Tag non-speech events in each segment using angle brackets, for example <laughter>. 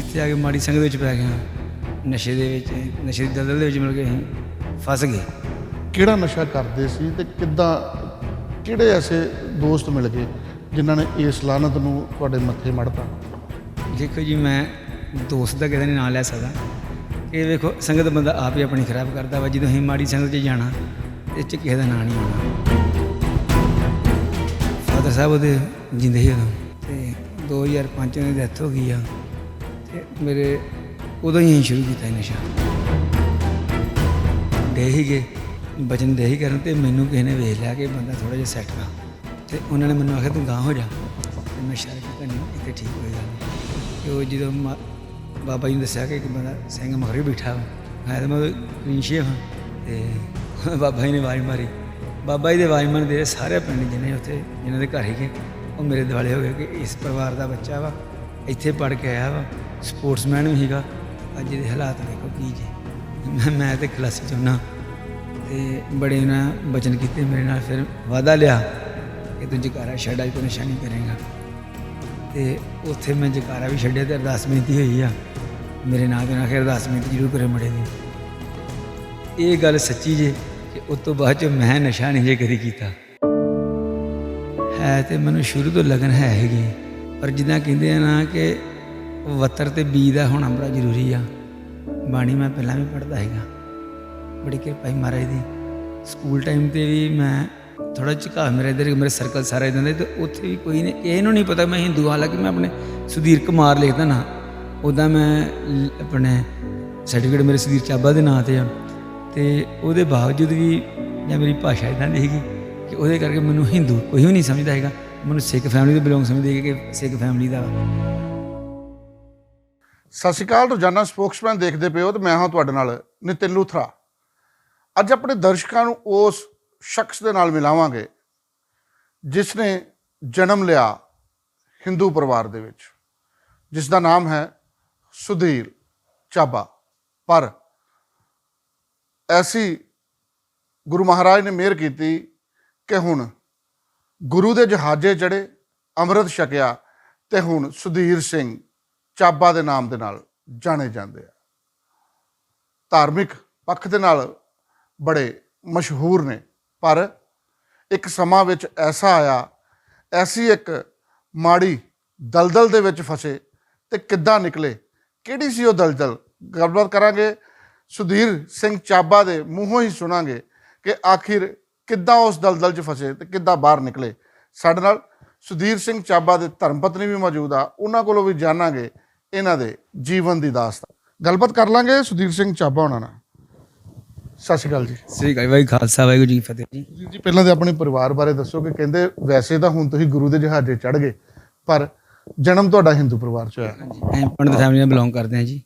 ਇੱਥੇ ਆ ਕੇ ਮਾੜੀ ਸੰਗਤ ਵਿੱਚ ਪੈ ਗਿਆ ਨਸ਼ੇ ਦੇ ਵਿੱਚ ਨਸ਼ੇ ਦੀ ਦਲਦਲ ਦੇ ਵਿੱਚ ਮਿਲ ਕੇ ਅਸੀਂ ਫਸ ਗਏ। ਕਿਹੜਾ ਨਸ਼ਾ ਕਰਦੇ ਸੀ ਤੇ ਕਿੱਦਾਂ ਕਿਹੜੇ ਐਸੇ ਦੋਸਤ ਮਿਲ ਗਏ ਜਿਨ੍ਹਾਂ ਨੇ ਇਸ ਲਾਨਤ ਨੂੰ ਤੁਹਾਡੇ ਮੱਥੇ ਮੜਤਾ? ਦੇਖੋ ਜੀ ਮੈਂ ਦੋਸਤ ਦਾ ਕਿਹਦਾ ਨਹੀਂ ਨਾਂ ਲੈ ਸਕਦਾ। ਇਹ ਵੇਖੋ ਸੰਗਤ ਬੰਦਾ ਆਪ ਹੀ ਆਪਣੀ ਖਰਾਬ ਕਰਦਾ ਵਾ। ਜਦੋਂ ਅਸੀਂ ਮਾੜੀ ਸੰਗਤ 'ਚ ਜਾਣਾ ਇਹ 'ਚ ਕਿਸੇ ਦਾ ਨਾਂ ਨਹੀਂ ਆਉਣਾ ਫਾਦਰ ਸਾਹਿਬ ਉਹਦੇ ਜਿੰਦੇ ਹੀ ਉਦੋਂ। ਤੇ 2005 ਦੀ ਡੈਥ ਹੋ ਗਈ ਆ। ਮੇਰੇ ਉਦੋਂ ਹੀ ਅਸੀਂ ਸ਼ੁਰੂ ਕੀਤਾ ਇਹ ਨਸ਼ਾ। ਦੇ ਹੀ ਗਏ, ਬਚਨ ਦੇ ਹੀ ਕਰਨ ਤੇ ਮੈਨੂੰ ਕਿਸੇ ਨੇ ਵੇਖ ਲਿਆ ਕਿ ਬੰਦਾ ਥੋੜਾ ਜਿਹਾ ਸੈੱਟ ਆ ਤੇ ਉਹਨਾਂ ਨੇ ਮੈਨੂੰ ਆਖਿਆ, ਤੂੰ ਗਾਂ ਹੋ ਜਾ। ਤੇ ਮੈਂ ਸ਼ਰਕ ਕਰਨੀ ਇੱਥੇ ਠੀਕ ਹੋ ਹੋਏਗਾ ਤੇ ਉਹ ਜਦੋਂ ਮਾ- ਬਾਬਾ ਜੀ ਨੇ ਦੱਸਿਆ ਕਿ ਇੱਕ ਬੰਦਾ ਸਿੰਘ ਮਗਰੇ ਬੈਠਾ ਵਾ। ਮੈਂ ਤਾਂ ਮੈਂ ਰਿੰਸ਼ੇ ਹਾਂ ਤੇ <laughs> ਬਾਬਾ ਜੀ ਨੇ ਆਵਾਜ਼ ਮਾਰੀ। ਬਾਬਾ ਜੀ ਦੇ ਆਵਾਜ਼ ਮਾਰਨ ਦੇ ਸਾਰੇ ਪਿੰਡ ਜਿਹਨੇ ਉੱਥੇ, ਜਿਨ੍ਹਾਂ ਦੇ ਘਰ ਹੀ ਗਏ ਉਹ ਮੇਰੇ ਦਿਵਾਲੇ ਹੋ ਗਏ ਕਿ ਇਸ ਪਰਿਵਾਰ ਦਾ ਬੱਚਾ ਵਾ, ਇੱਥੇ ਪੜ ਕੇ ਆਇਆ ਵਾ। ਸਪੋਰਟਸਮੈਨ ਵੀ ਸੀਗਾ। ਅੱਜ ਇਹਦੇ ਹਾਲਾਤ ਦੇਖੋ ਕੀ ਜੀ। ਮੈਂ ਮੈਂ ਤੇ ਖਲਾਸੀ ਚਾਹੁੰਦਾ ਤੇ ਬੜੇ ਨਾ ਬਚਨ ਕੀਤੇ ਮੇਰੇ ਨਾਲ, ਫਿਰ ਵਾਅਦਾ ਲਿਆ ਕਿ ਤੂੰ ਜਕਾਰਾ ਛੱਡ, ਅੱਜ ਕੋਈ ਨਸ਼ਾ ਨਹੀਂ ਕਰੇਗਾ। ਤੇ ਉੱਥੇ ਮੈਂ ਜਕਾਰਾ ਵੀ ਛੱਡਿਆ ਤੇ ਅਰਦਾਸ ਬੇਨਤੀ ਹੋਈ ਆ। ਮੇਰੇ ਨਾਂ ਦੇ ਨਾਲ ਕਿ ਅਰਦਾਸ ਬੇਨਤੀ ਜ਼ਰੂਰ ਕਰੇ ਮੜੇ ਦੀ। ਇਹ ਗੱਲ ਸੱਚੀ ਜੇ ਕਿ ਉਸ ਤੋਂ ਬਾਅਦ ਚ ਮੈਂ ਨਸ਼ਾ ਨਹੀਂ ਜੇ ਕਦੀ ਕੀਤਾ। ਹੈ ਤੇ ਮੈਨੂੰ ਸ਼ੁਰੂ ਤੋਂ ਲਗਨ ਹੈ ਹੈਗੀ ਪਰ ਜਿੱਦਾਂ ਕਹਿੰਦੇ ਆ ਨਾ ਕਿ ਵਤਰ ਤੇ ਬੀ ਦਾ ਹੋਣਾ ਬੜਾ ਜ਼ਰੂਰੀ ਆ। ਬਾਣੀ ਮੈਂ ਪਹਿਲਾਂ ਵੀ ਪੜ੍ਹਦਾ ਹੈਗਾ ਬੜੀ ਕਿਰਪਾ ਹੀ ਮਹਾਰਾਜ ਦੀ। ਸਕੂਲ ਟਾਈਮ ਤੇ ਵੀ ਮੈਂ ਥੋੜਾ ਝੁਕਾ ਮੇਰੇ ਇਧਰ, ਮੇਰੇ ਸਰਕਲ ਸਾਰਾ ਇਦਾਂ ਦੇ, ਤੇ ਉੱਥੇ ਵੀ ਕੋਈ ਨੇ ਇਹਨੂੰ ਨਹੀਂ ਪਤਾ ਮੈਂ ਹਿੰਦੂ ਹਾਲਾਂਕਿ ਮੈਂ ਆਪਣੇ ਸੁਧੀਰ ਕੁਮਾਰ ਲਿਖਦਾ ਨਾ ਉਦਾਂ ਮੈਂ ਆਪਣੇ ਸਰਟੀਫਿਕੇਟ ਮੇਰੇ ਸੁਧੀਰ ਚਾਬਾ ਦੇ ਨਾਂ ਤੇ ਆ। ਤੇ ਉਹਦੇ ਬਾਵਜੂਦ ਵੀ ਜਾਂ ਮੇਰੀ ਭਾਸ਼ਾ ਇਦਾਂ ਦੀ ਹੈਗੀ ਕਿ ਉਹਦੇ ਕਰਕੇ ਮੈਨੂੰ ਹਿੰਦੂ ਕੋਈ ਵੀ ਨਹੀਂ ਸਮਝਦਾ ਹੈਗਾ। ਮੈਨੂੰ ਸਿੱਖ ਫੈਮਿਲੀ ਤੋਂ ਬਿਲੋਂਗ ਸਮਝਦੇ ਹੈਗੇ ਕਿ ਸਿੱਖ ਫੈਮਿਲੀ ਦਾ। ਸਤਿ ਸ਼੍ਰੀ ਅਕਾਲ, ਰੋਜ਼ਾਨਾ ਸਪੋਕਸਮੈਨ ਦੇਖਦੇ ਪਏ ਹੋ ਤੇ ਮੈਂ ਹਾਂ ਤੁਹਾਡੇ ਨਾਲ ਨਿਤਿਨ ਲੂਥਰਾ। ਅੱਜ ਆਪਣੇ ਦਰਸ਼ਕਾਂ ਨੂੰ ਉਸ ਸ਼ਖਸ ਦੇ ਨਾਲ ਮਿਲਾਵਾਂਗੇ, ਜਿਸ ਨੇ ਜਨਮ ਲਿਆ ਹਿੰਦੂ ਪਰਿਵਾਰ ਦੇ ਵਿੱਚ, ਜਿਸ ਦਾ ਨਾਮ ਹੈ ਸੁਧੀਰ ਚਾਬਾ। ਪਰ ਐਸੀ ਗੁਰੂ ਮਹਾਰਾਜ ਨੇ ਮਿਹਰ ਕੀਤੀ ਕਿ ਹੁਣ ਗੁਰੂ ਦੇ ਜਹਾਜ਼ੇ ਚੜੇ ਅੰਮ੍ਰਿਤ ਛਕਿਆ ਤੇ ਹੁਣ ਸੁਧੀਰ ਸਿੰਘ ਚਾਬਾ ਦੇ ਨਾਮ ਦੇ ਨਾਲ ਜਾਣੇ ਜਾਂਦੇ ਆ। ਧਾਰਮਿਕ ਪੱਖ ਦੇ ਨਾਲ ਬੜੇ ਮਸ਼ਹੂਰ ਨੇ, ਪਰ ਇੱਕ ਸਮਾਂ ਵਿੱਚ ਐਸਾ ਆਇਆ, ਐਸੀ ਇੱਕ ਮਾੜੀ ਦਲਦਲ ਦੇ ਵਿੱਚ ਫਸੇ ਤੇ ਕਿੱਦਾਂ ਨਿਕਲੇ, ਕਿਹੜੀ ਸੀ ਉਹ ਦਲਦਲ? ਗੱਲਬਾਤ ਕਰਾਂਗੇ। ਸੁਧੀਰ ਸਿੰਘ ਚਾਬਾ ਦੇ ਮੂੰਹੋਂ ਹੀ ਸੁਣਾਂਗੇ ਕਿ ਆਖਿਰ ਕਿੱਦਾਂ ਉਸ ਦਲਦਲ 'ਚ ਫਸੇ ਤੇ ਕਿੱਦਾਂ ਬਾਹਰ ਨਿਕਲੇ। ਸਾਡੇ ਨਾਲ ਸੁਧੀਰ ਸਿੰਘ ਚਾਬਾ ਦੇ ਧਰਮ ਪਤਨੀ ਵੀ ਮੌਜੂਦ ਆ ਉਹਨਾਂ ਕੋਲੋਂ ਵੀ ਜਾਣਾਂਗੇ ਇਹਨਾਂ ਦੇ ਜੀਵਨ ਦੀ ਦਾਸਤਾਨ। ਗੱਲਬਾਤ ਕਰ ਲਾਂਗੇ ਸੁਧੀਰ ਸਿੰਘ ਚਾਬਾ ਹੋਣਾ ਨਾਲ। ਸਤਿ ਸ਼੍ਰੀ ਅਕਾਲ ਜੀ। ਸ੍ਰੀ ਅਕਾਲ ਵਾਹਿਗੁਰੂ ਖਾਲਸਾ ਵਾਹਿਗੁਰੂ ਜੀ ਕੀ ਫਤਿਹ ਜੀ। ਜੀ ਜੀ ਪਹਿਲਾਂ ਤੇ ਆਪਣੇ ਪਰਿਵਾਰ ਬਾਰੇ ਦੱਸੋ ਕਿ ਕਹਿੰਦੇ ਵੈਸੇ ਤਾਂ ਹੁਣ ਤੁਸੀਂ ਗੁਰੂ ਦੇ ਜਹਾਜ਼ੇ ਚੜ ਗਏ ਪਰ ਜਨਮ ਤੁਹਾਡਾ ਹਿੰਦੂ ਪਰਿਵਾਰ ਚ ਹੋਇਆ। ਅਸੀਂ ਪੰਡਤ ਫੈਮਿਲੀ ਨਾਲ ਬਿਲੋਂਗ ਕਰਦੇ ਹਾਂ ਜੀ।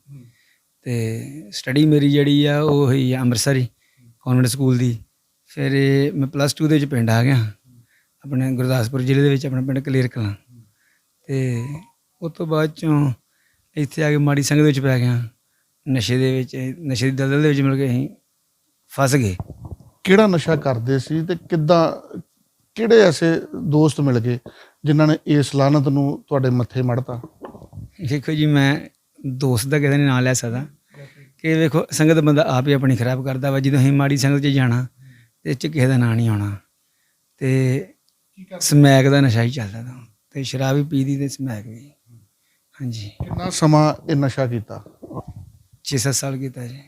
ਤੇ ਸਟੱਡੀ ਮੇਰੀ ਜਿਹੜੀ ਆ ਉਹ ਹੋਈ ਆ ਅੰਮ੍ਰਿਤਸਰ ਹੀ ਕਨਵੈਂਟ ਸਕੂਲ ਦੀ। ਫਿਰ ਇਹ ਮੈਂ ਪਲੱਸ 2 ਦੇ ਵਿੱਚ ਪਿੰਡ ਆ ਗਿਆ। ਆਪਣੇ ਗੁਰਦਾਸਪੁਰ ਜ਼ਿਲ੍ਹੇ ਦੇ ਵਿੱਚ ਆਪਣਾ ਪਿੰਡ ਕਲੇਰ ਕਲਾਂ। ਤੇ ਉਸ ਤੋਂ ਬਾਅਦ ਚੋਂ ਇੱਥੇ ਆ ਕੇ ਮਾੜੀ ਸੰਗਤ ਵਿੱਚ ਪੈ ਗਿਆ। ਨਸ਼ੇ ਦੇ ਵਿੱਚ ਨਸ਼ੇ ਦੀ ਦਲਦਲ ਦੇ ਵਿੱਚ ਮਿਲ ਕੇ ਅਸੀਂ ਫਸ ਗਏ। ਕਿਹੜਾ ਨਸ਼ਾ ਕਰਦੇ ਸੀ ਤੇ ਕਿੱਦਾਂ ਕਿਹੜੇ ਐਸੇ ਦੋਸਤ ਮਿਲ ਗਏ ਜਿਨ੍ਹਾਂ ਨੇ ਇਸ ਲਾਨਤ ਨੂੰ ਤੁਹਾਡੇ ਮੱਥੇ ਮੜਤਾ? ਦੇਖੋ ਜੀ ਮੈਂ ਦੋਸਤ ਦਾ ਕਿਹਦਾ ਨਹੀਂ ਨਾਂ ਲੈ ਸਕਦਾ। ਕਿ ਵੇਖੋ ਸੰਗਤ ਬੰਦਾ ਆਪ ਹੀ ਆਪਣੀ ਖਰਾਬ ਕਰਦਾ ਵਾ। ਜਦੋਂ ਅਸੀਂ ਮਾੜੀ ਸੰਗਤ 'ਚ ਜਾਣਾ ਤੇ ਇਹ 'ਚ ਕਿਸੇ ਦਾ ਨਾਂ ਨਹੀਂ ਆਉਣਾ। ਤੇ ਸਮੈਕ ਦਾ ਨਸ਼ਾ ਹੀ ਚੱਲਦਾ ਤਾਂ। ਤੇ ਸ਼ਰਾਬ ਵੀ ਪੀਦੀ ਤੇ ਸਮੈਕ ਵੀ। ਹਾਂਜੀ। ਕਿੰਨਾ ਸਮਾਂ ਇਹ ਨਸ਼ਾ ਕੀਤਾ? 6-7 ਸਾਲ ਕੀਤਾ ਜੀ।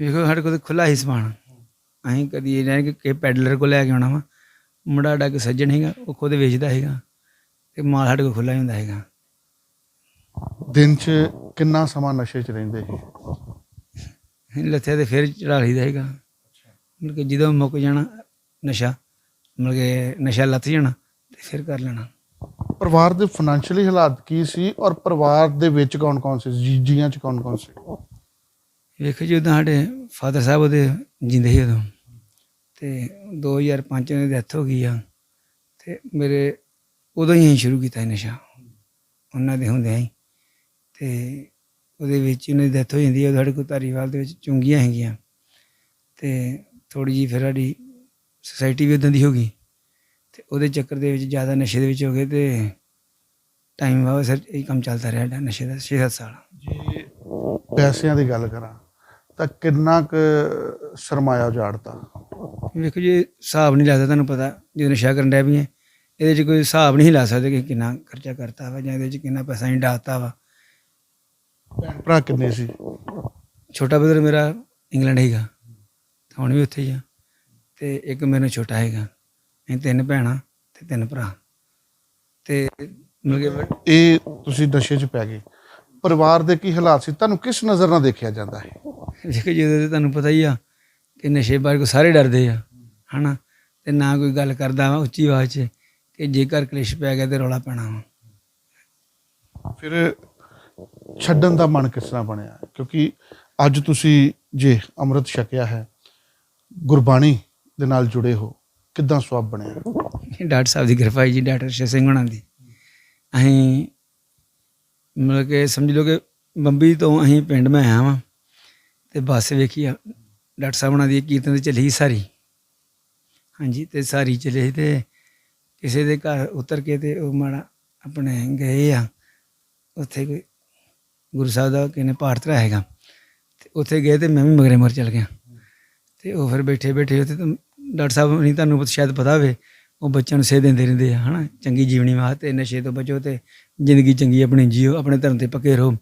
ਵੇਖੋ ਸਾਡੇ ਕੋਲ ਖੁੱਲਾ ਹੀ ਸਮਾਨ। ਅਸੀਂ ਕਦੀ ਇਹ ਨਹੀਂ ਕਿ ਕਿ ਪੈਡਲਰ ਕੋਲ ਲੈ ਕੇ ਆਉਣਾ ਵਾ। ਮੁੰਡਾ ਇੱਕ ਸੱਜਣ ਹੈਗਾ ਉਹ ਖੁਦ ਵੇਚਦਾ ਹੈਗਾ ਤੇ ਮਾਲ ਸਾਡੇ ਕੋਲ ਖੁੱਲਾ ਹੀ ਹੁੰਦਾ ਹੈਗਾ ਦਿਨ 'ਚ ਕਿੰਨਾ ਸਮਾਂ ਨਸ਼ੇ 'ਚ ਰਹਿੰਦੇ ਸੀ? ਲੱਥਿਆ ਤੇ ਫਿਰ ਚੜਾ ਲਈਦਾ ਹੈਗਾ ਮਤਲਬ ਕਿ ਜਦੋਂ ਮੁੱਕ ਜਾਣਾ ਨਸ਼ਾ ਮਤਲਬ ਕਿ ਨਸ਼ਾ ਲੱਥ ਜਾਣਾ ਤੇ ਫਿਰ ਕਰ ਲੈਣਾ। ਪਰਿਵਾਰ ਦੇ ਫਾਈਨੈਂਸ਼ੀਅਲੀ ਹਾਲਾਤ ਕੀ ਸੀ ਔਰ ਪਰਿਵਾਰ ਦੇ ਵਿੱਚ ਕੌਣ-ਕੌਣ ਸੀ? ਜੀ- ਜੀਆਂ 'ਚ ਕੌਣ-ਕੌਣ ਸੀ? ਵੇਖੋ ਜੀ ਉਦੋਂ ਸਾਡੇ ਫਾਦਰ ਸਾਹਿਬ ਉਹਦੇ ਜਿੰਦੇ ਸੀ ਉਦੋਂ। ਤੇ 2005 ਦੀ ਡੈਥ ਹੋ ਗਈ ਆ ਤੇ ਮੇਰੇ ਉਦੋਂ ਹੀ ਸ਼ੁਰੂ ਕੀਤਾ ਇਹ ਨਸ਼ਾ। ਉਹਨਾਂ ਦੇ ਹੁੰਦਿਆਂ ਹੀ। ਤੇ ਉਹਦੇ ਵਿੱਚ ਉਹਨਾਂ ਦੀ ਡੈਥ ਹੋ ਜਾਂਦੀ ਹੈ ਸਾਡੇ ਕੋਲ ਧਾਰੀਵਾਲ ਦੇ ਵਿੱਚ ਚੁੰਗੀਆਂ ਹੈਗੀਆਂ। ਤੇ ਥੋੜੀ ਜੀ ਫਿਰ ਸਾਡੀ ਸੁਸਾਇਟੀ ਵੀ ਉਦਾਂ ਦੀ ਹੋ ਗਈ। ਤੇ ਉਹਦੇ ਚੱਕਰ ਦੇ ਵਿੱਚ ਜ਼ਿਆਦਾ ਨਸ਼ੇ ਦੇ ਵਿੱਚ ਹੋ ਗਏ ਤੇ ਟਾਈਮ ਵਾ ਸਰ ਇਹ ਕੰਮ ਚੱਲਦਾ ਰਿਹਾ ਸਾਡਾ ਨਸ਼ੇ ਦਾ 6-7 ਸਾਲ। ਜੇ ਪੈਸਿਆਂ ਦੀ ਗੱਲ ਕਰਾਂ ਤਾਂ ਕਿੰਨਾ ਕੁ ਸਰਮਾਇਆ ਉਜਾੜਤਾ? ਵੇਖੋ ਜੀ ਹਿਸਾਬ ਨਹੀਂ ਲੱਗਦਾ ਤੁਹਾਨੂੰ ਪਤਾ ਜਦੋਂ ਨਸ਼ਾ ਕਰਨ ਡਿਆ ਵੀ ਹੈ ਇਹਦੇ 'ਚ ਕੋਈ ਹਿਸਾਬ ਨਹੀਂ ਲਾ ਸਕਦੇ ਕਿ ਕਿੰਨਾ ਖਰਚਾ ਕਰਤਾ ਵਾ ਜਾਂ ਇਹਦੇ 'ਚ ਕਿੰਨਾ ਪੈਸਾ ਨਹੀਂ ਡਾਤਾ ਵਾ। ਭੈਣ ਭਰਾ ਕਿੰਨੇ ਸੀ? ਛੋਟਾ ਬ੍ਰਦਰ ਮੇਰਾ ਇੰਗਲੈਂਡ ਹੈਗਾ ਹੁਣ ਵੀ ਉੱਥੇ ਹੀ ਆ। ਤੇ ਇੱਕ ਮੈਨੂੰ ਛੋਟਾ ਹੈਗਾ ਅਸੀਂ ਤਿੰਨ ਭੈਣਾਂ ਤੇ ਤਿੰਨ ਭਰਾ। ਤੇ ਵੱਡ- ਇਹ ਤੁਸੀਂ ਨਸ਼ੇ 'ਚ ਪੈ ਗਏ। ਪਰਿਵਾਰ ਦੇ ਕੀ ਹਾਲਾਤ ਸੀ? ਤੁਹਾਨੂੰ ਕਿਸ ਨਜ਼ਰ ਨਾਲ ਦੇਖਿਆ ਜਾਂਦਾ ਹੈ? ਦੇਖੋ ਜਦੋਂ ਤੇ ਤੁਹਾਨੂੰ ਪਤਾ ਹੀ ਆ ਕਿ ਨਸ਼ੇ ਬਾਰੇ ਕੋ ਸਾਰੇ ਡਰਦੇ ਆ ਹਨਾ? ਤੇ ਨਾ ਕੋਈ ਗੱਲ ਕਰਦਾ ਵਾ ਉੱਚੀ ਆਵਾਜ਼ 'ਚ ਕਿ ਜੇਕਰ ਕਲੇਸ਼ ਪੈ ਗਿਆ ਤੇ ਰੌਲਾ ਪੈਣਾ ਵਾ। ਫਿਰ ਛੱਡਣ ਦਾ ਮਨ ਕਿਸ ਤਰ੍ਹਾਂ ਬਣਿਆ? ਕਿਉਂਕਿ ਅੱਜ ਤੁਸੀਂ ਜੇ ਅੰਮ੍ਰਿਤ ਛਕਿਆ ਹੈ ਗੁਰਬਾਣੀ ਦੇ ਨਾਲ ਜੁੜੇ ਹੋ, ਕਿੱਦਾਂ ਸਵਾਬ ਬਣਿਆ? ਡਾਕਟਰ ਸਾਹਿਬ ਦੀ ਕਿਰਪਾ ਜੀ, ਡਾਕਟਰ ਸ਼ੇ ਸਿੰਘ ਹੋਣਾ ਦੀ। ਅਸੀਂ ਮਤਲਬ ਕਿ ਸਮਝ ਲਓ ਕਿ ਬੰਬੀ ਤੋਂ ਅਸੀਂ ਪਿੰਡ ਮੈਂ ਆਇਆ ਵਾਂ, ਤੇ ਬੱਸ ਵੇਖੀ ਆ, ਡਾਕਟਰ ਸਾਹਿਬ ਹੋਣਾ ਦੀ ਕੀਰਤਨ ਤੇ ਚੱਲੀ ਸਾਰੀ। ਹਾਂਜੀ, ਤੇ ਸਾਰੀ ਚਲੇ ਸੀ ਤੇ ਕਿਸੇ ਦੇ ਘਰ ਉਤਰ ਕੇ ਤੇ ਉਹ ਮਾੜਾ ਆਪਣੇ ਗਏ ਆ, ਉੱਥੇ ਕੋਈ ਗੁਰੂ ਸਾਹਿਬ ਦਾ ਕਿਨੇ ਪਾਠ ਧਰਾਇਆ ਹੈਗਾ। ਤੇ ਉੱਥੇ ਗਏ ਤੇ ਮੈਂ ਵੀ ਮਗਰੇ ਮਗਰ ਚੱਲ ਗਿਆ। ਤੇ ਉਹ ਫਿਰ ਬੈਠੇ ਬੈਠੇ ਉੱਥੇ ਤਾਂ ਡਾਕਟਰ ਸਾਹਿਬ ਨਹੀਂ ਤੁਹਾਨੂੰ ਸ਼ਾਇਦ ਪਤਾ ਹੋਵੇ, ਉਹ ਬੱਚਿਆਂ ਨੂੰ ਸੇਧ ਦਿੰਦੇ ਰਹਿੰਦੇ ਆ, ਹਨਾ? ਚੰਗੀ ਜੀਵਨੀ ਵਾਸਤੇ ਨਸ਼ੇ ਤੋਂ ਬਚੋ ਤੇ ਜ਼ਿੰਦਗੀ ਚੰਗੀ ਆਪਣੀ ਜੀਓ, ਆਪਣੇ ਧਰਮ ਤੇ ਪੱਕੇ ਰਹੋ।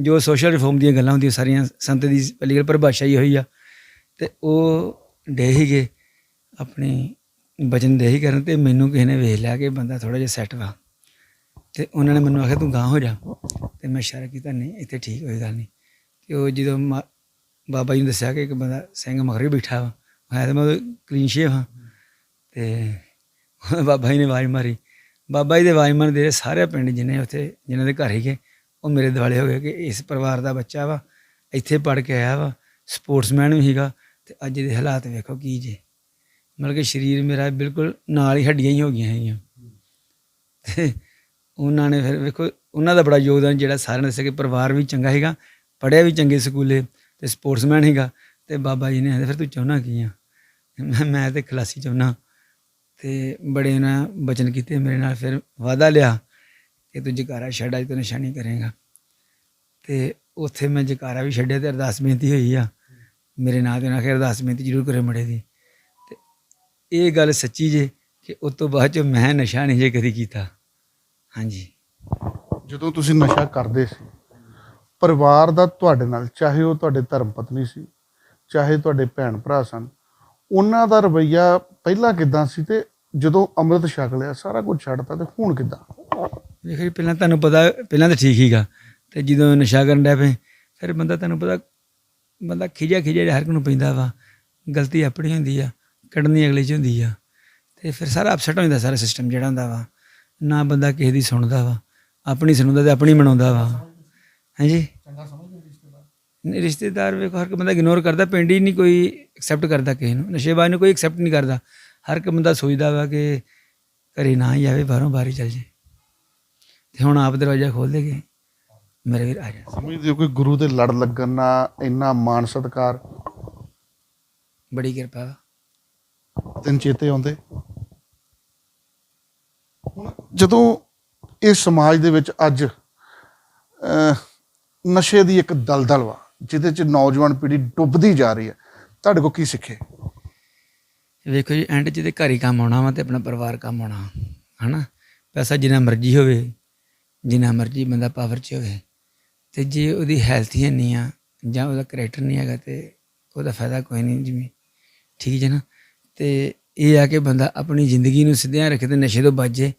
ਜੋ ਸੋਸ਼ਲ ਰਿਫਾਰਮ ਦੀਆਂ ਗੱਲਾਂ ਹੁੰਦੀਆਂ, ਸਾਰੀਆਂ ਸੰਤ ਦੀ ਪਹਿਲੀ ਗੱਲ ਪਰਿਭਾਸ਼ਾ ਹੀ ਹੋਈ ਆ। ਤੇ ਉਹ ਡੇ ਹੀਗੇ ਆਪਣੀ ਬਚਨ ਦੇ ਹੀ ਕਰਨ ਤੇ ਮੈਨੂੰ ਕਿਸੇ ਨੇ ਵੇਖ ਲਿਆ ਕਿ ਬੰਦਾ ਥੋੜਾ ਜਿਹਾ ਸੈੱਟ ਵਾ। ਤੇ ਉਹਨਾਂ ਨੇ ਮੈਨੂੰ ਆਖਿਆ, ਤੂੰ ਗਾਂ ਹੋ ਜਾ। ਤੇ ਮੈਂ ਇਸ਼ਾਰਾ ਕੀਤਾ, ਨਹੀਂ, ਇੱਥੇ ਠੀਕ ਹੋਈ ਗੱਲ ਨਹੀਂ। ਤੇ ਉਹ ਜਦੋਂ ਮਾ- ਬਾਬਾ ਜੀ ਨੇ ਦੱਸਿਆ ਕਿ ਇੱਕ ਬੰਦਾ ਸਿੰਘ ਮਗਰੇ ਬੈਠਾ ਵਾ ਮੈਂ ਤਾਂ ਮੈਂ ਕਲੀਨ ਸ਼ੇਵ ਹਾਂ। ਤੇ ਬਾਬਾ ਜੀ ਨੇ ਆਵਾਜ਼ ਮਾਰੀ। ਬਾਬਾ ਜੀ ਦੇ ਆਵਾਜ਼ ਮਾਰਨ ਦੇ ਸਾਰੇ ਪਿੰਡ ਜਿੰਨੇ ਉੱਥੇ ਜਿਨ੍ਹਾਂ ਦੇ ਘਰ ਹੀਗੇ ਉਹ ਮੇਰੇ ਦਿਵਾਲੇ ਹੋ ਗਏ ਕਿ ਇਸ ਪਰਿਵਾਰ ਦਾ ਬੱਚਾ ਵਾ, ਇੱਥੇ ਪੜ ਕੇ ਆਇਆ ਵਾ ਸਪੋਰਟਸਮੈਨ ਵੀ ਸੀਗਾ ਤੇ ਅੱਜ ਦੇ ਹਾਲਾਤ ਵੇਖੋ ਕੀ ਜੇ। ਮਤਲਬ ਕਿ ਸਰੀਰ ਮੇਰਾ ਬਿਲਕੁਲ ਨਾਲ ਹੀ ਹੱਡੀਆਂ ਹੀ ਹੋ ਗਈਆਂ ਹੈਗੀਆਂ। ਤੇ ਉਹਨਾਂ ਨੇ ਫਿਰ ਵੇਖੋ, ਉਹਨਾਂ ਦਾ ਬੜਾ ਯੋਗਦਾਨ ਜਿਹੜਾ ਸਾਰਿਆਂ ਨੇ ਦੱਸਿਆ ਕਿ ਪਰਿਵਾਰ ਵੀ ਚੰਗਾ ਹੈਗਾ ਪੜਿਆ ਵੀ ਚੰਗੇ ਸਕੂਲੇ ਤੇ ਸਪੋਰਟਸਮੈਨ ਹੈਗਾ ਤੇ ਬਾਬਾ ਜੀ ਨੇ ਆਖਦੇ ਫਿਰ ਤੂੰ ਚਾਹੁੰਦਾ ਕੀ ਆ? ਮੈਂ ਮੈਂ ਤੇ ਖਲਾਸੀ ਚਾਹੁੰਦਾ ਤੇ ਬੜੇ ਉਹਨਾਂ ਬਚਨ ਕੀਤੇ ਮੇਰੇ ਨਾਲ, ਫਿਰ ਵਾਅਦਾ ਲਿਆ ਕਿ ਤੂੰ ਜਕਾਰਾ ਛੱਡ, ਅੱਜ ਤੋਂ ਨਸ਼ਾ ਨਹੀਂ ਕਰੇਗਾ। ਤੇ ਉੱਥੇ ਮੈਂ ਜਕਾਰਾ ਵੀ ਛੱਡਿਆ ਤੇ ਅਰਦਾਸ ਬੇਨਤੀ ਹੋਈ ਆ। ਮੇਰੇ ਨਾਂ ਤੇ ਨਾ ਕਿ ਅਰਦਾਸ ਬੇਨਤੀ ਜ਼ਰੂਰ ਕਰੇ ਮੜੇ ਦੀ। ਤੇ ਇਹ ਗੱਲ ਸੱਚੀ ਜੇ ਕਿ ਉਸ ਤੋਂ ਬਾਅਦ ਚ ਮੈਂ ਨਸ਼ਾ ਨਹੀਂ ਜੇ ਕਦੀ ਕੀਤਾ। ਹਾਂਜੀ। ਜਦੋਂ ਤੁਸੀਂ ਨਸ਼ਾ ਕਰਦੇ ਸੀ, ਪਰਿਵਾਰ ਦਾ ਤੁਹਾਡੇ ਨਾਲ, ਚਾਹੇ ਉਹ ਤੁਹਾਡੇ ਧਰਮ ਪਤਨੀ ਸੀ, ਚਾਹੇ ਤੁਹਾਡੇ ਭੈਣ ਭਰਾ ਸਨ ਉਹਨਾਂ ਦਾ ਰਵਈਆ ਪਹਿਲਾਂ ਕਿਦਾਂ ਸੀ ਤੇ ਜਦੋਂ ਅੰਮ੍ਰਿਤ ਛਕ ਲਿਆ ਸਾਰਾ ਕੁਝ ਛੱਡਤਾ ਤੇ ਹੁਣ ਕਿਦਾਂ? ਵੇਖੋ ਜੀ ਪਹਿਲਾਂ ਤੁਹਾਨੂੰ ਪਤਾ ਪਹਿਲਾਂ ਤਾਂ ਠੀਕ ਹੀਗਾ ਤੇ ਜਦੋਂ ਨਸ਼ਾ ਕਰਨ ਡਿਆ ਪਏ ਫਿਰ ਬੰਦਾ ਤੁਹਾਨੂੰ ਪਤਾ ਬੰਦਾ ਖਿਜਿਆ ਖਿਜਿਆ ਜਿਹਾ ਹਰ ਇੱਕ ਨੂੰ ਪੈਂਦਾ ਵਾ ਗਲਤੀ ਆਪਣੀ ਹੁੰਦੀ ਆ ਕੱਢਣੀ ਅਗਲੇ 'ਚ ਹੁੰਦੀ ਆ ਤੇ ਫਿਰ ਸਾਰਾ ਅਪਸੈਟ ਹੋ ਜਾਂਦਾ ਸਾਰਾ ਸਿਸਟਮ ਜਿਹੜਾ ਹੁੰਦਾ ਵਾ। ਨਾ ਬੰਦਾ ਕਿਸੇ ਦੀ ਸੁਣਦਾ ਵਾ ਆਪਣੀ ਸੁਣਦਾ ਤੇ ਆਪਣੀ ਮਨਾਉਂਦਾ ਵਾ। ਹਾਂਜੀ ਨਹੀਂ, ਰਿਸ਼ਤੇਦਾਰ ਵੇਖੋ ਹਰ ਇੱਕ ਬੰਦਾ ਇਗਨੋਰ ਕਰਦਾ ਪਿੰਡ ਹੀ ਨਹੀਂ ਕੋਈ ਐਕਸੈਪਟ ਕਰਦਾ ਕਿਸੇ ਨੂੰ ਨਸ਼ੇਬਾਜ਼ ਨੂੰ ਕੋਈ ਐਕਸੈਪਟ ਨਹੀਂ ਕਰਦਾ। ਹਰ ਇੱਕ ਬੰਦਾ ਸੋਚਦਾ ਵਾ ਕਿ ਘਰੇ ਨਾ ਹੀ ਆਵੇ ਬਾਹਰੋਂ ਬਾਹਰ ਹੀ ਚੱਲ ਜੇ ਤੇ ਹੁਣ ਆਪ ਦਰਵਾਜ਼ਾ ਖੋਲ ਦੇਗੇ ਮੇਰੇ ਵੀਰ ਆ ਜਾ ਸਮਝਦੇ ਹੋ ਕਿ ਗੁਰੂ ਦੇ ਲੜ ਲੱਗਣ ਇੰਨਾ ਮਾਣ ਸਤਕਾਰ। ਬੜੀ ਕਿਰਪਾ ਵਾ। ਦਿਨ ਚੇਤੇ ਆਉਂਦੇ। ਹੁਣ ਜਦੋਂ ਇਹ ਸਮਾਜ ਦੇ ਵਿੱਚ ਅੱਜ ਨਸ਼ੇ ਦੀ ਇੱਕ ਦਲਦਲ ਵਾ ਜਿਹਦੇ ਚ ਨੌਜਵਾਨ ਪੀੜ੍ਹੀ ਡੁੱਬਦੀ ਜਾ ਰਹੀ ਹੈ ਤੁਹਾਡੇ ਕੋਲ ਕੀ ਸਿੱਖੇ ਵੇਖੋ ਜੀ ਐਂਡ 'ਚ ਤੇ ਘਰ ਹੀ ਕੰਮ ਆਉਣਾ ਵਾ ਤੇ ਆਪਣਾ ਪਰਿਵਾਰ ਕੰਮ ਆਉਣਾ, ਹਨਾ? ਪੈਸਾ ਜਿੰਨਾ ਮਰਜ਼ੀ ਹੋਵੇ, ਜਿੰਨਾ ਮਰਜ਼ੀ ਬੰਦਾ ਪਾਵਰ 'ਚ ਹੋਵੇ, ਤੇ ਜੇ ਉਹਦੀ ਹੈਲਥ ਹੀ ਨਹੀਂ ਆ, ਜਾਂ ਉਹਦਾ ਕਰੈਕਟਰ ਨਹੀਂ ਹੈਗਾ ਤੇ ਉਹਦਾ ਫਾਇਦਾ ਕੋਈ ਨਹੀਂ ਜਿਵੇਂ, ਠੀਕ ਹੈ ਨਾ? ਤੇ ਇਹ ਆ ਕਿ ਬੰਦਾ ਆਪਣੀ ਜ਼ਿੰਦਗੀ ਨੂੰ ਸਿੱਧਿਆਂ ਰੱਖੇ ਤੇ ਨਸ਼ੇ ਤੋਂ ਬਚੇ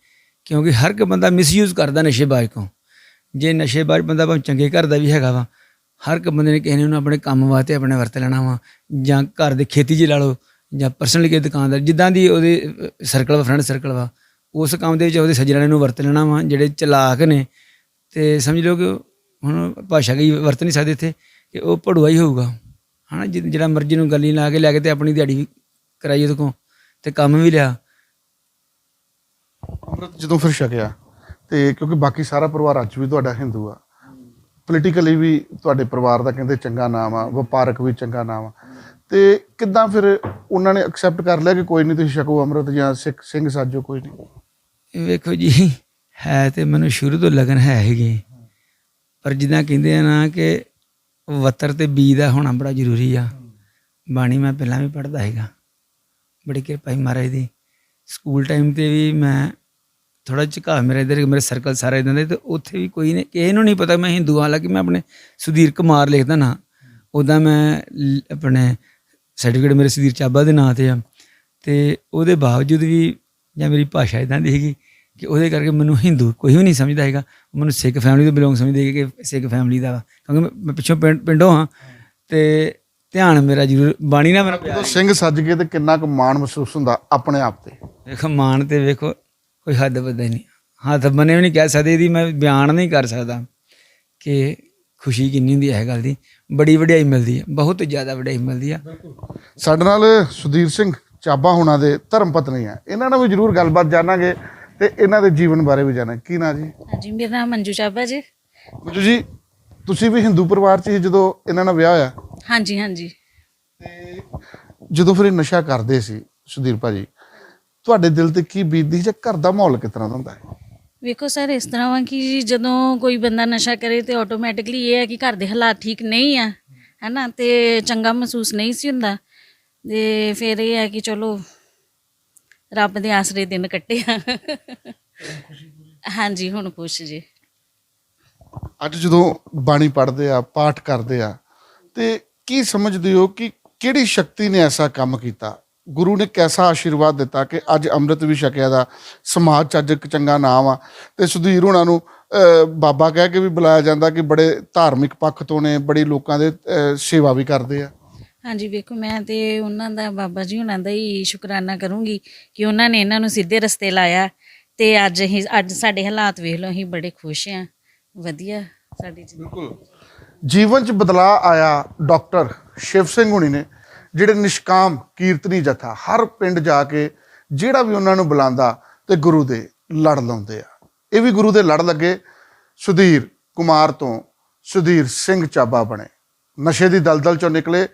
ਕਿਉਂਕਿ ਹਰ ਇੱਕ ਬੰਦਾ ਮਿਸਯੂਜ਼ ਕਰਦਾ ਨਸ਼ੇਬਾਜ਼ ਕੋ। ਜੇ ਨਸ਼ੇਬਾਜ਼ ਬੰਦਾ ਭਾਵੇਂ ਚੰਗੇ ਘਰ ਦਾ ਵੀ ਹੈਗਾ ਵਾ ਹਰ ਇੱਕ ਬੰਦੇ ਨੇ ਕਿਸੇ ਨੇ ਉਹਨੂੰ ਆਪਣੇ ਕੰਮ ਵਾਸਤੇ ਆਪਣੇ ਵਰਤ ਲੈਣਾ ਵਾ, ਜਾਂ ਘਰ ਦੇ ਖੇਤੀ 'ਚ ਲਾ ਲਓ, ਜਾਂ ਪਰਸਨਲੀ ਕਿਸੇ ਦੁਕਾਨਦਾਰ, ਜਿੱਦਾਂ ਦੀ ਉਹਦੇ ਸਰਕਲ ਵਾ ਫਰੈਂਡ ਸਰਕਲ ਵਾ, ਉਸ ਕੰਮ ਦੇ ਵਿੱਚ ਉਹਦੇ ਸੱਜਣਾਂ ਨੂੰ ਵਰਤ ਲੈਣਾ ਵਾ, ਜਿਹੜੇ ਚਲਾਕ ਨੇ। ਤੇ ਸਮਝ ਲਓ ਕਿ ਹੁਣ ਭਾਸ਼ਾ ਕੀ ਵਰਤ ਨਹੀਂ ਸਕਦੇ ਇੱਥੇ, ਕਿ ਉਹ ਭੜੂਆ ਹੀ ਹੋਊਗਾ। ਹਨਾ, ਜਿ- ਜਿਹੜਾ ਮਰਜ਼ੀ ਨੂੰ ਗੱਲੀ ਲਾ ਕੇ ਲੈ ਕੇ ਤੇ ਆਪਣੀ ਦਿਹਾੜੀ ਵੀ ਕਰਾਈ ਉਹਦੇ ਕੋਲ, ਤੇ ਕੰਮ ਵੀ ਲਿਆ। ਅੰਮ੍ਰਿਤ ਜਦੋਂ ਫਿਰ ਛਕਿਆ, ਤੇ ਕਿਉਂਕਿ ਬਾਕੀ ਸਾਰਾ ਪਰਿਵਾਰ ਅੱਜ ਵੀ ਤੁਹਾਡਾ ਹਿੰਦੂ ਆ ਪੋਲੀਟੀਕਲੀ ਵੀ ਤੁਹਾਡੇ ਪਰਿਵਾਰ ਦਾ ਕਹਿੰਦੇ ਚੰਗਾ ਨਾਮ ਆ, ਵਪਾਰਕ ਵੀ ਚੰਗਾ ਨਾਮ ਆ। ਤੇ ਕਿੱਦਾਂ ਫਿਰ ਉਹਨਾਂ ਨੇ ਐਕਸੈਪਟ ਕਰ ਲਿਆ ਕਿ ਕੋਈ ਨਹੀਂ ਤੁਸੀਂ ਛਕੋ ਅੰਮ੍ਰਿਤ ਜਾਂ ਸਿੱਖ, ਸਿੰਘ ਸਾਜੋ, ਕੋਈ ਨਹੀਂ? ਇਹ ਵੇਖੋ ਜੀ, ਹੈ ਤੇ ਮੈਨੂੰ ਸ਼ੁਰੂ ਤੋਂ ਲਗਨ ਹੈ ਹੈਗੀ। ਪਰ ਜਿੱਦਾਂ ਕਹਿੰਦੇ ਆ ਨਾ ਕਿ ਵਤਰ ਤੇ ਬੀ ਦਾ ਹੋਣਾ ਬੜਾ ਜ਼ਰੂਰੀ ਆ। ਬਾਣੀ ਮੈਂ ਪਹਿਲਾਂ ਵੀ ਪੜ੍ਹਦਾ ਹੈਗਾ। ਬੜੀ ਕਿਰਪਾ ਹੀ ਮਹਾਰਾਜ ਦੀ। ਸਕੂਲ ਟਾਈਮ ਤੇ ਵੀ ਮੈਂ ਥੋੜਾ ਝੁਕਾਅ ਮੇਰਾ ਇਧਰ ਮੇਰੇ ਸਰਕਲ ਸਾਰੇ ਇਦਾਂ ਦੇ ਤੇ ਉੱਥੇ ਵੀ ਕੋਈ ਨੇ ਕਿਸੇ ਨੂੰ ਨਹੀਂ ਪਤਾ ਮੈਂ ਹਿੰਦੂ ਹਾਲਾਂਕਿ ਮੈਂ ਆਪਣੇ ਸੁਧੀਰ ਕੁਮਾਰ ਲਿਖਦਾ ਨਾ ਉਦਾਂ ਮੈਂ ਆਪਣੇ ਸਰਟੀਫਿਕੇਟ ਮੇਰੇ ਸੁਧੀਰ ਚਾਬਾ ਦੇ ਨਾਂ ਤੇ ਆ ਤੇ ਉਹਦੇ ਬਾਵਜੂਦ ਵੀ ਜਾਂ ਮੇਰੀ ਭਾਸ਼ਾ ਇਦਾਂ ਦੀ ਹੈਗੀ ਕਿ ਉਹਦੇ ਕਰਕੇ ਮੈਨੂੰ ਹਿੰਦੂ ਕੋਈ ਵੀ ਨਹੀਂ ਸਮਝਦਾ ਹੈਗਾ ਮੈਨੂੰ ਸਿੱਖ ਫੈਮਿਲੀ ਤੋਂ ਬਿਲੋਂਗ ਸਮਝਦੇ ਹੈਗੇ ਕਿ ਸਿੱਖ ਫੈਮਿਲੀ ਦਾ ਕਿਉਂਕਿ ਮੈਂ- ਪਿੱਛੋਂ ਪਿੰਡ- ਪਿੰਡੋਂ ਹਾਂ ਤੇ ਧਿਆਨ ਮੇਰਾ ਜ਼ਰੂਰ ਬਾਣੀ ਨਾਲ ਮੇਰਾ ਪਿਆਰ ਸਿੰਘ ਸੱਜ ਗਏ ਤੇ ਕਿੰਨਾ ਕੁ ਮਾਣ ਮਹਿਸੂਸ ਹੁੰਦਾ ਆਪਣੇ ਆਪ ਤੇ? ਵੇਖੋ ਮਾਣ ਤੇ ਵੇਖੋ ਕੋਈ ਹੱਦ ਬੱਦਾ ਨਹੀਂ। ਹੱਥ ਬਨੇ ਵੀ ਨਹੀਂ ਕਹਿ ਸਕਦੇ ਇਹਦੀ ਮੈਂ ਬਿਆਨ ਨਹੀਂ ਕਰ ਸਕਦਾ ਕਿ ਖੁਸ਼ੀ ਕਿੰਨੀ ਹੁੰਦੀ ਹੈ ਇਹ ਗੱਲ ਦੀ। ਬੜੀ ਵਡਿਆਈ ਮਿਲਦੀ ਹੈ ਬਹੁਤ ਜ਼ਿਆਦਾ ਵਡਿਆਈ ਮਿਲਦੀ ਆ। ਸਾਡੇ ਨਾਲ ਸੁਧੀਰ ਸਿੰਘ ਚਾਬਾ ਹੋਣਾ ਦੇ ਧਰਮ ਪਤਨੀ ਆ। ਇਹਨਾਂ ਨਾਲ ਵੀ ਜਰੂਰ ਗੱਲਬਾਤ ਜਾਣਾਂਗੇ ਤੇ ਇਹਨਾਂ ਦੇ ਜੀਵਨ ਬਾਰੇ ਵੀ ਜਾਣਾਂਗੇ। ਕੀ ਨਾਂ ਜੀ? ਹਾਂਜੀ ਮੇਰਾ ਨਾਮ ਮੰਜੂ ਚਾਬਾ ਜੀ। ਮੰਜੂ ਜੀ ਤੁਸੀਂ ਵੀ ਹਿੰਦੂ ਪਰਿਵਾਰ 'ਚ ਸੀ ਜਦੋਂ ਇਹਨਾਂ ਨਾਲ ਵਿਆਹ ਹੋਇਆ? ਹਾਂਜੀ ਹਾਂਜੀ। ਜਦੋਂ ਫਿਰ ਇਹ ਨਸ਼ਾ ਕਰਦੇ ਸੀ ਸੁਧੀਰ ਭਾਜੀ ਤੁਹਾਡੇ ਦਿਲ ਤੇ ਕੀ ਬੀਤਦੀ ਜਾਂ ਘਰ ਦਾ ਮਾਹੌਲ ਕਿਸ ਤਰ੍ਹਾਂ ਦਾ ਹੁੰਦਾ ਹੈ ਵੇਖੋ ਸਰ ਇਸ ਤਰ੍ਹਾਂ ਵਾ ਕਿ ਜਦੋਂ ਕੋਈ ਬੰਦਾ ਨਸ਼ਾ ਕਰੇ ਤੇ ਆਟੋਮੈਟਿਕਲੀ ਇਹ ਹੈ ਕਿ ਘਰ ਦੇ ਹਾਲਾਤ ਠੀਕ ਨਹੀਂ ਆ ਹੈਨਾ? ਤੇ ਚੰਗਾ ਮਹਿਸੂਸ ਨਹੀਂ ਸੀ ਹੁੰਦਾ। ਤੇ ਫਿਰ ਇਹ ਹੈ ਕਿ ਚਲੋ ਰੱਬ ਦੇ ਆਸਰੇ ਦਿਨ ਕੱਟੇ ਆ। ਹਾਂਜੀ ਹੁਣ ਖੁਸ਼ ਜੀ। ਅੱਜ ਜਦੋਂ ਬਾਣੀ ਪੜ੍ਹਦੇ ਆ ਪਾਠ ਕਰਦੇ ਆ ਤੇ ਕੀ ਸਮਝਦੇ ਹੋ ਕਿ ਕਿਹੜੀ ਸ਼ਕਤੀ ਨੇ ਐਸਾ ਕੰਮ ਕੀਤਾ? ਗੁਰੂ ਨੇ ਕੈਸਾ ਆਸ਼ੀਰਵਾਦ ਦਿੱਤਾ ਕਿ ਅੱਜ ਅੰਮ੍ਰਿਤ ਵੀ ਛਕਿਆ ਦਾ ਸਮਾਜ ਚ ਅੱਜ ਇੱਕ ਚੰਗਾ ਨਾਮ ਆ। ਤੇ ਸੁਧੀਰ ਹੋਣਾ ਨੂੰ ਬਾਬਾ ਕਹਿ ਕੇ ਵੀ ਬੁਲਾਇਆ ਜਾਂਦਾ ਕਿ ਬੜੇ ਧਾਰਮਿਕ ਪੱਖ ਤੋਂ ਨੇ ਬੜੀ ਲੋਕਾਂ ਦੇ ਸੇਵਾ ਵੀ ਕਰਦੇ ਆ। ਹਾਂਜੀ ਵੇਖੋ ਮੈਂ ਤੇ ਉਹਨਾਂ ਦਾ ਬਾਬਾ ਜੀ ਉਹਨਾਂ ਦਾ ਹੀ ਸ਼ੁਕਰਾਨਾ ਕਰੂੰਗੀ ਕਿ ਉਹਨਾਂ ਨੇ ਇਹਨਾਂ ਨੂੰ ਸਿੱਧੇ ਰਸਤੇ ਲਾਇਆ ਤੇ ਅੱਜ ਅਸੀਂ ਅੱਜ ਸਾਡੇ ਹਾਲਾਤ ਵੇਖ ਲਓ ਅਸੀਂ ਬੜੇ ਖੁਸ਼ ਹਾਂ। ਵਧੀਆ ਸਾਡੀ ਬਿਲਕੁਲ। ਜੀਵਨ ਚ ਬਦਲਾਅ ਆਇਆ ਡਾਕਟਰ ਸ਼ਿਵ ਸਿੰਘ ਹੁਣੀ ਨੇ। ਜਿਹੜੇ ਨਿਸ਼ਕਾਮ ਕੀਰਤਨੀ ਜਥਾ ਹਰ ਪਿੰਡ ਜਾ ਕੇ ਜਿਹੜਾ ਵੀ ਉਹਨਾਂ ਨੂੰ ਬੁਲਾਉਂਦਾ ਤੇ ਗੁਰੂ ਦੇ ਲੜ ਲਾਉਂਦੇ ਆ। ਇਹ ਵੀ ਗੁਰੂ ਦੇ ਲੜ ਲੱਗੇ। ਸੁਧੀਰ ਕੁਮਾਰ ਤੋਂ ਸੁਧੀਰ ਸਿੰਘ ਚਾਬਾ ਬਣੇ। ਨਸ਼ੇ ਦੀ ਦਲਦਲ ਚੋਂ ਨਿਕਲੇ।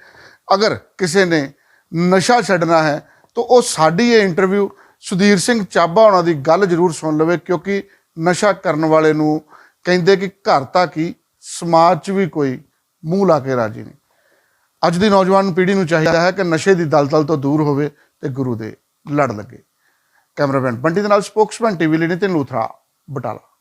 ਅਗਰ ਕਿਸੇ ਨੇ ਨਸ਼ਾ ਛੱਡਣਾ ਹੈ ਤਾਂ ਉਹ ਸਾਡੀ ਇਹ ਇੰਟਰਵਿਊ ਸੁਧੀਰ ਸਿੰਘ ਚਾਬਾ ਉਹਨਾਂ ਦੀ ਗੱਲ ਜ਼ਰੂਰ ਸੁਣ ਲਵੇ ਕਿਉਂਕਿ ਨਸ਼ਾ ਕਰਨ ਵਾਲੇ ਨੂੰ ਕਹਿੰਦੇ ਕਿ ਘਰ ਤਾਂ ਕੀ, ਸਮਾਜ 'ਚ ਵੀ ਕੋਈ ਮੂੰਹ ਲਾ ਕੇ ਰਾਜੀ ਨਹੀਂ। ਅੱਜ ਦੀ ਨੌਜਵਾਨ ਪੀੜ੍ਹੀ ਨੂੰ ਚਾਹੀਦਾ ਹੈ ਕਿ ਨਸ਼ੇ ਦੀ ਦਲਦਲ ਤੋਂ ਦੂਰ ਹੋਵੇ ਤੇ ਗੁਰੂ ਦੇ ਲੜ ਲੱਗੇ। ਕੈਮਰਾਮੈਨ ਬੰਟੀ ਦੇ ਨਾਲ ਸਪੋਕਸਮੈਨ ਟੀਵੀ ਲਈ ਨਿਤਿਨ ਲੂਥਰਾ, ਬਟਾਲਾ।